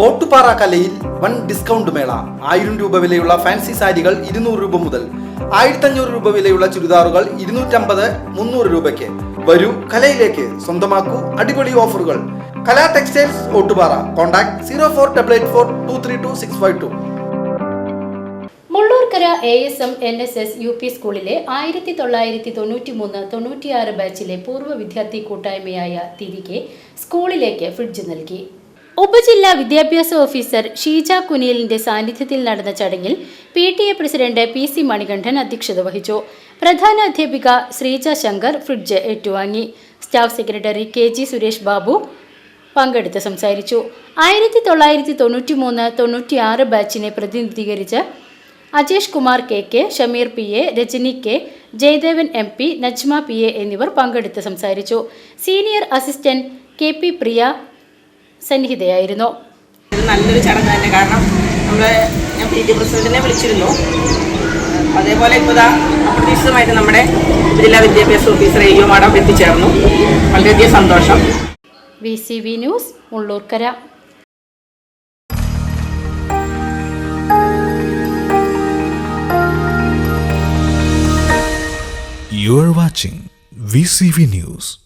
ഓട്ടുപാറ കലയിൽ one discount മേള. ആയിരം രൂപ വിലയുള്ള ഫാൻസി സാരികൾ ഇരുന്നൂറ് രൂപ മുതൽ ആയിരത്തഞ്ഞൂറ് രൂപ വിലയുള്ള ചുരിദാറുകൾ ഇരുന്നൂറ്റമ്പത് മുന്നൂറ് രൂപയ്ക്ക്. വരൂ കലയിലേക്ക്. സ്വന്തമാക്കൂ അടിപൊളി ഓഫറുകൾ. Kala textiles Ottupara. Contact zero four double eight four two three two six five two. Mullurkara A S M N S S U P സ്കൂളിലെ ആയിരത്തി തൊള്ളായിരത്തി തൊണ്ണൂറ്റി മൂന്ന് തൊണ്ണൂറ്റിയാറ് ബാച്ചിലെ പൂർവ വിദ്യാർത്ഥി കൂട്ടായ്മയായ തിരികെ സ്കൂളിലേക്ക് ഫ്രിഡ്ജ് നൽകി. ഉപജില്ലാ വിദ്യാഭ്യാസ ഓഫീസർ ഷീജ കുനിയലിന്റെ സാന്നിധ്യത്തിൽ നടന്ന ചടങ്ങിൽ P T A president P C Manikandan അധ്യക്ഷത വഹിച്ചു. പ്രധാന അധ്യാപിക ശ്രീജ ശങ്കർ ഫ്രിഡ്ജ് ഏറ്റുവാങ്ങി. Staff secretary K G Suresh Babu പങ്കെടുത്ത് സംസാരിച്ചു. ആയിരത്തി തൊള്ളായിരത്തി തൊണ്ണൂറ്റി മൂന്ന് തൊണ്ണൂറ്റി ആറ് ബാച്ചിനെ പ്രതിനിധീകരിച്ച് Ajesh Kumar K K Shameer P A Rajani K Jayadevan M P Najma P A എന്നിവർ പങ്കെടുത്ത് സംസാരിച്ചു. Senior assistant K P Priya സന്നിഹിതയായിരുന്നു. ഇത് നല്ലൊരു ചടങ്ങ് തന്നെ. കാരണം നമ്മൾ ഞാൻ പി ടി പ്രസിഡന്റിനെ വിളിച്ചിരുന്നു. അതേപോലെ ഇപ്പോൾ ഇതാ അപ്രതീക്ഷിതമായിട്ട് നമ്മുടെ ജില്ലാ വിദ്യാഭ്യാസ ഓഫീസർ എ മാഡം എത്തിച്ചേർന്നു. വളരെയധികം സന്തോഷം. V C V news Mullurkara. You are watching VCV News.